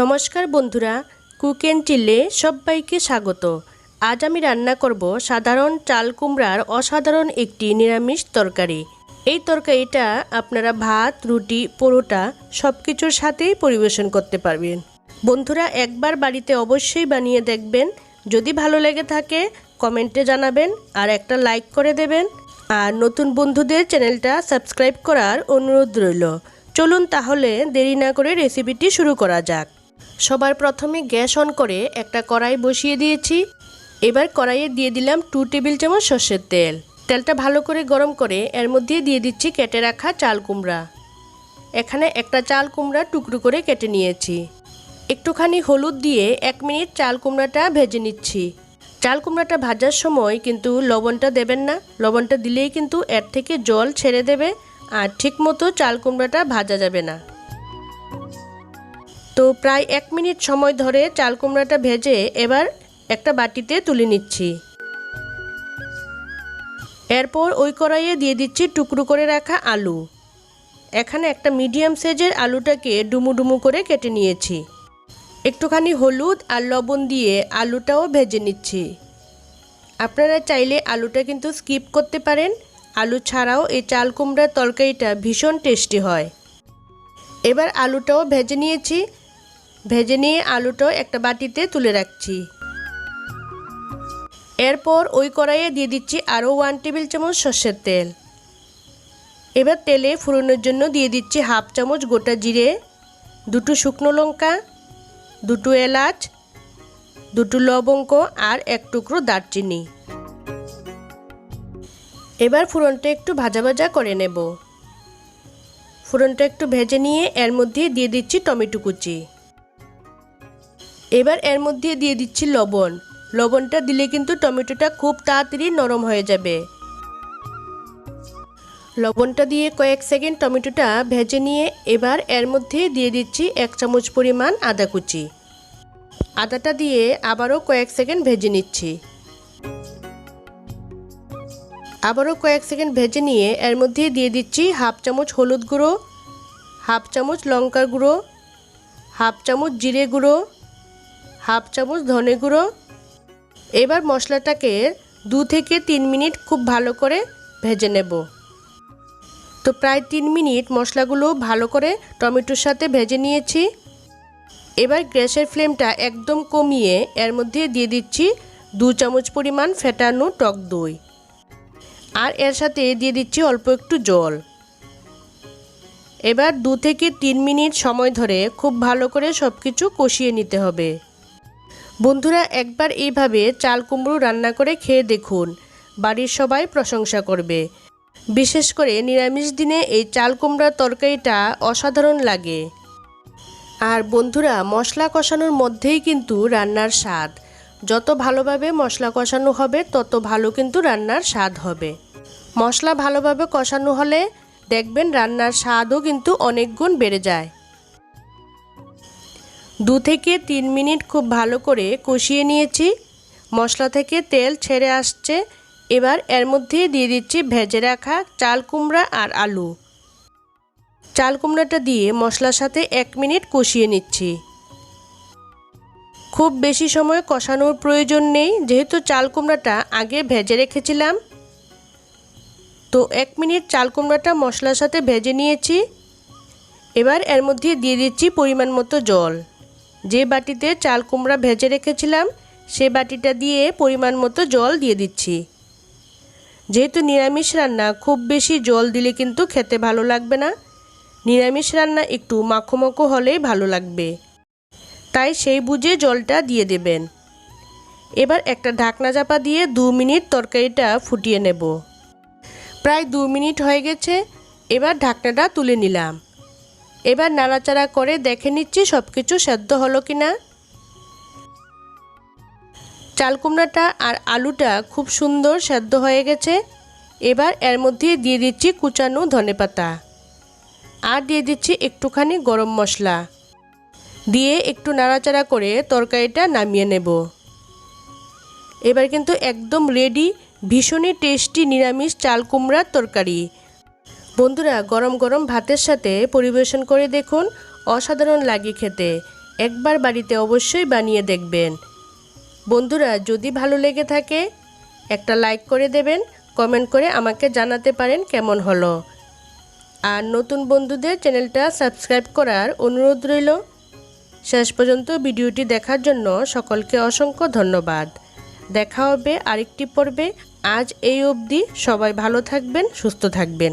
নমস্কার বন্ধুরা, cook and চিল্লে সবাইকে স্বাগত। আজ আমি রান্না করব সাধারণ চাল কুমড়ার অসাধারণ একটি নিরামিষ তরকারি। এই তরকারিটা আপনারা ভাত, রুটি, পরোটা সব কিছুর সাথেই পরিবেশন করতে পারবেন। বন্ধুরা, একবার বাড়িতে অবশ্যই বানিয়ে দেখবেন। যদি ভালো লেগে থাকে, কমেন্টে জানাবেন আর একটা লাইক করে দেবেন। আর নতুন বন্ধুদের চ্যানেলটা সাবস্ক্রাইব করার অনুরোধ রইল। চলুন তাহলে দেরি না করে রেসিপিটি শুরু করা যাক। সবার প্রথমে গ্যাস অন করে একটা কড়াই বসিয়ে দিয়েছি। এবার কড়াইয়ে দিয়ে দিলাম টু টেবিল চামচ সর্ষের তেল। তেলটা ভালো করে গরম করে এর মধ্যে দিয়ে দিচ্ছি কেটে রাখা চাল কুমড়া। এখানে একটা চাল কুমড়া টুকরো করে কেটে নিয়েছি। একটুখানি হলুদ দিয়ে এক মিনিট চাল কুমড়াটা ভেজে নিচ্ছি। চাল কুমড়াটা ভাজার সময় কিন্তু লবণটা দেবেন না। লবণটা দিলেই কিন্তু এর থেকে জল ছেড়ে দেবে আর ঠিকমতো চাল কুমড়াটা ভাজা যাবে না। তো প্রায় এক মিনিট সময় ধরে চাল কুমড়াটা ভেজে এবার একটা বাটিতে তুলে নিচ্ছি। এরপর ওই কড়াইয়ে দিয়ে দিচ্ছি টুকরো করে রাখা আলু। এখানে একটা মিডিয়াম সাইজের আলুটাকে ডুমু ডুমু করে কেটে নিয়েছি। একটুখানি হলুদ আর লবণ দিয়ে আলুটাও ভেজে নিচ্ছি। আপনারা চাইলে আলুটা কিন্তু স্কিপ করতে পারেন। আলু ছাড়াও এই চাল কুমড়ার তরকারিটা ভীষণ টেস্টি হয়। এবার আলুটাও ভেজে নিয়েছি। ভেজে নিয়ে আলুটাও একটা বাটিতে তুলে রাখছি। এরপর ওই কড়াইয়ে দিয়ে দিচ্ছি আরও ওয়ান টেবিল চামচ সর্ষের তেল। এবার তেলে ফুরনের জন্য দিয়ে দিচ্ছি হাফ চামচ গোটা জিরে, দুটো শুকনো লঙ্কা, দুটো এলাচ, দুটো লবঙ্গ আর এক টুকরো দারচিনি। এবার ফুরনটা একটু ভাজা ভাজা করে নেব। ফুরনটা একটু ভেজে নিয়ে এর মধ্যে দিয়ে দিচ্ছি টমেটো কুচি। এবার এর মধ্যে দিয়ে দিচ্ছি লবণ। লবণটা দিলে কিন্তু টমেটোটা খুব তাড়াতাড়ি নরম হয়ে যাবে। লবণটা দিয়ে কয়েক সেকেন্ড টমেটোটা ভেজে নিয়ে এবার এর মধ্যে দিয়ে দিচ্ছি এক চামচ পরিমাণ আদা কুচি। আদাটা দিয়ে আবারও কয়েক সেকেন্ড ভেজে নিচ্ছি। আবারও কয়েক সেকেন্ড ভেজে নিয়ে এর মধ্যে দিয়ে দিচ্ছি হাফ চামচ হলুদ গুঁড়ো, হাফ চামচ লঙ্কার গুঁড়ো, হাফ চামচ জিরে গুঁড়ো হাফ চামচ ধনে গুঁড়ো। এবার মশলাটাকে দু থেকে তিন মিনিট খুব ভালো করে ভেজে নেব। তো প্রায় তিন মিনিট মশলাগুলো ভালো করে টমেটোর সাথে ভেজে নিয়েছি। এবার গ্যাসের ফ্লেমটা একদম কমিয়ে এর মধ্যে দিয়ে দিচ্ছি দু চামচ পরিমাণ ফেটানো টক দই। আর এর সাথে দিয়ে দিচ্ছি অল্প একটু জল। এবার দু থেকে তিন মিনিট সময় ধরে খুব ভালো করে সব কিছু কষিয়ে নিতে হবে। বন্ধুরা, একবার এইভাবে চাল কুমড়ো রান্না করে খেয়ে দেখুন। বাড়ির সবাই প্রশংসা করবে। বিশেষ করে নিরামিষ দিনে এই চাল কুমড়ার তরকারিটা অসাধারণ লাগে। আর বন্ধুরা, মশলা কষানোর মধ্যেই কিন্তু রান্নার স্বাদ। যত ভালোভাবে মশলা কষানো হবে, তত ভালো কিন্তু রান্নার স্বাদ হবে। মশলা ভালোভাবে কষানো হলে দেখবেন রান্নার স্বাদও কিন্তু অনেক গুণ বেড়ে যায়। দু থেকে তিন মিনিট খুব ভালো করে কষিয়ে নিয়েছি। মশলা থেকে তেল ছেড়ে আসছে। এবার এর মধ্যে দিয়ে দিচ্ছি ভেজে রাখা চাল কুমড়া আর আলু। চাল কুমড়াটা দিয়ে মশলার সাথে এক মিনিট কষিয়ে নিচ্ছি। খুব বেশি সময় কষানোর প্রয়োজন নেই, যেহেতু চাল কুমড়াটা আগে ভেজে রেখেছিলাম। তো এক মিনিট চাল কুমড়াটা মশলার সাথে ভেজে নিয়েছি। এবার এর মধ্যে দিয়ে দিচ্ছি পরিমাণ মতো জল। যে বাটিতে চাল কুমড়া ভেজে রেখেছিলাম, সে বাটিটা দিয়ে পরিমাণ মতো জল দিয়ে দিচ্ছি। যেহেতু নিরামিষ রান্না, খুব বেশি জল দিলে কিন্তু খেতে ভালো লাগবে না। নিরামিষ রান্না একটু মাখো হলেই ভালো লাগবে। তাই সেই বুঝে জলটা দিয়ে দেবেন। এবার একটা ঢাকনা চাপা দিয়ে দু মিনিট তরকারিটা ফুটিয়ে নেব। প্রায় দু মিনিট হয়ে গেছে, এবার ঢাকনাটা তুলে নিলাম। এবার নাড়াচাড়া করে দেখে নিচ্ছি সব কিছু সেদ্ধ হলো কি না চাল কুমড়াটা আর আলুটা খুব সুন্দর সেদ্ধ হয়ে গেছে। এবার এর মধ্যে দিয়ে দিচ্ছি কুচানো ধনেপাতা আর দিয়ে দিচ্ছি একটুখানি গরম মশলা। দিয়ে একটু নাড়াচাড়া করে তরকারিটা নামিয়ে নেব। এবার কিন্তু একদম রেডি ভীষণই টেস্টি নিরামিষ চাল কুমড়ার তরকারি। বন্ধুরা গরম গরম ভাতের সাথে পরিবেশন করে দেখুন অসাধারণ লাগে খেতে। একবার বাড়িতে অবশ্যই বানিয়ে দেখবেন। বন্ধুরা, যদি ভালো লেগে থাকে, একটা লাইক করে দেবেন, কমেন্ট করে আমাকে জানাতে পারেন কেমন হলো। আর নতুন বন্ধুদের চ্যানেলটা সাবস্ক্রাইব করার অনুরোধ রইল। শেষ পর্যন্ত ভিডিওটি দেখার জন্য সকলকে অসংখ্য ধন্যবাদ। দেখা হবে আরেকটি পর্বে। আজ এই অবধি সবাই ভালো থাকবেন, সুস্থ থাকবেন।